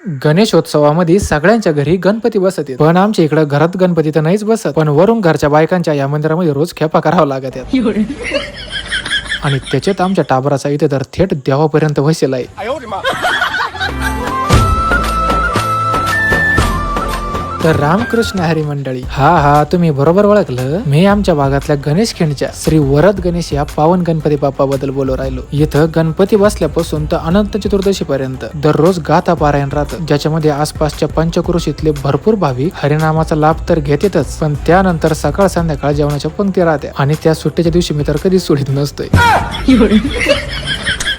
गणेशोत्सवामध्ये सगळ्यांच्या घरी गणपती बसत आहेत. पण आमच्या इकडे घरात गणपती तर नाहीच बसत पण वरून घरच्या बायकांच्या या मंदिरामध्ये रोज खेपा करावा लागत. आणि त्याच्यात आमच्या टाबराचा इथे तर थेट देवापर्यंत वसेल आहे तर रामकृष्ण हरी मंडळी. हा हा तुम्ही बरोबर ओळखलं. मी आमच्या भागातल्या गणेश खिंडच्या श्री वरद गणेश या पावन गणपती बाप्पा बद्दल बोलू राहिलो. इथं गणपती बसल्यापासून तर अनंत चतुर्दशी पर्यंत दररोज गाथा पारायण राहतं. ज्याच्यामध्ये आसपासच्या पंचक्रोशीतले भरपूर भाविक हरिनामाचा लाभ तर घेतेतच पण त्यानंतर सकाळ संध्याकाळ जेवणाच्या पंक्ती राहत्या. आणि त्या सुट्टीच्या दिवशी मी तर कधीच सोडित नसतोय.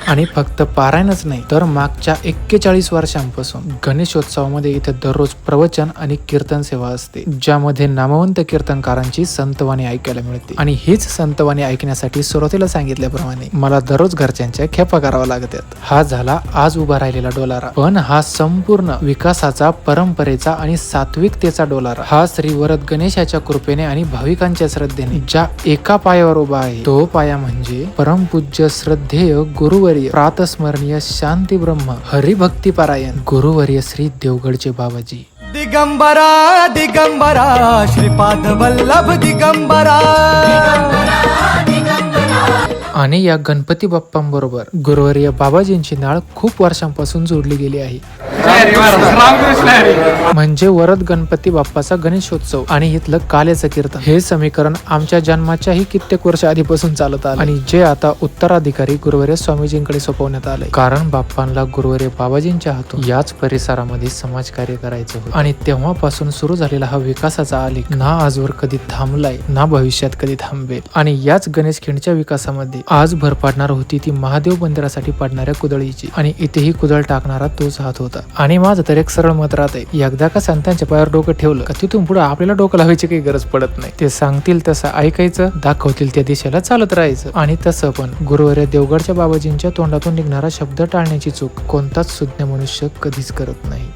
आणि फक्त पारायणच नाही तर मागच्या एक्केचाळीस वर्षांपासून गणेशोत्सवामध्ये इथे दररोज प्रवचन आणि कीर्तन सेवा असते ज्यामध्ये नामवंत कीर्तनकारांची संतवाणी ऐकायला मिळते. आणि हीच संतवाणी ऐकण्यासाठी सुरुवातीला सांगितल्याप्रमाणे मला दररोज घरच्यांच्या खेपा करावा लागतात. हा झाला आज उभा राहिलेला डोलारा. पण हा संपूर्ण विकासाचा परंपरेचा आणि सात्विकतेचा डोलारा. हा श्री वरद गणेशाच्या कृपेने आणि भाविकांच्या श्रद्धेने ज्या एका पायावर उभा आहे तो पाया म्हणजे परमपूज्य श्रद्धेय गुरुवर गुरुवर्य प्रातस्मरणीय शांती ब्रह्म हरिभक्ती पारायण गुरुवर्य श्री देवगडचे बाबाजी. दिगंबरा दिगंबरा श्रीपाद वल्लभ दिगंबरा. आणि या गणपती बाप्पांबरोबर गुरुवर्य बाबाजींची नाळ खूप वर्षांपासून जोडली गेली आहे. म्हणजे वरद गणपती बाप्पाचा गणेशोत्सव आणि इथलं काल्याचं कीर्तन. हे समीकरण आमच्या जन्माच्याही कित्येक वर्ष आधीपासून चालत आलं आणि जे आता उत्तराधिकारी गुरुवर्य स्वामीजींकडे सोपवण्यात आले कारण बाप्पांना गुरुवर्य बाबाजींच्या हातून याच परिसरामध्ये समाजकार्य करायचं होतं. आणि तेव्हापासून सुरू झालेला हा विकासाचा आलेख ना आजवर कधी थांबलाय ना भविष्यात कधी थांबेल. आणि याच गणेश खिंडच्या विकासामध्ये आज भर पाडणार होती ती महादेव मंदिरासाठी पाडणाऱ्या कुदळीची. आणि इथेही कुदळ टाकणारा तोच हात होता. आणि माझं तर एक सरळ मत राहत आहे एकदा का संतांच्या पायावर डोकं ठेवलं का तिथून पुढे आपल्याला डोकं लावायची काही गरज पडत नाही. ते सांगतील तसं ऐकायचं दाखवतील त्या दिशेला चालत राहायचं. आणि तसं पण. गुरुवर्य देवगडच्या बाबाजींच्या तोंडातून निघणारा शब्द टाळण्याची चूक कोणताच सुज्ञ मनुष्य कधीच करत नाही.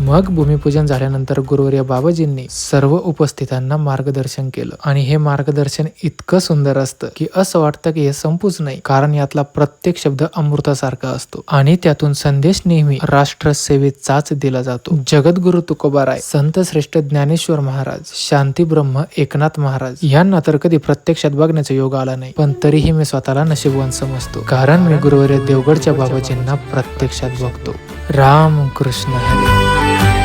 मग भूमिपूजन झाल्यानंतर गुरुवर्य बाबाजींनी सर्व उपस्थितांना मार्गदर्शन केलं. आणि हे मार्गदर्शन इतकं सुंदर असतं की असं वाटतं की हे संपूच नाही कारण यातला प्रत्येक शब्द अमृतासारखा असतो. आणि त्यातून संदेश नेहमी राष्ट्र सेवेचाच दिला जातो. जगद्गुरु तुकोबाराय संत श्रेष्ठ ज्ञानेश्वर महाराज शांती ब्रह्म एकनाथ महाराज यांना तर कधी प्रत्यक्षात बघण्याचा योग आला नाही. पण तरीही मी स्वतःला नशीबवान समजतो कारण मी गुरुवर्य देवगडच्या बाबाजींना प्रत्यक्षात बघतो. राम कृष्ण हरी।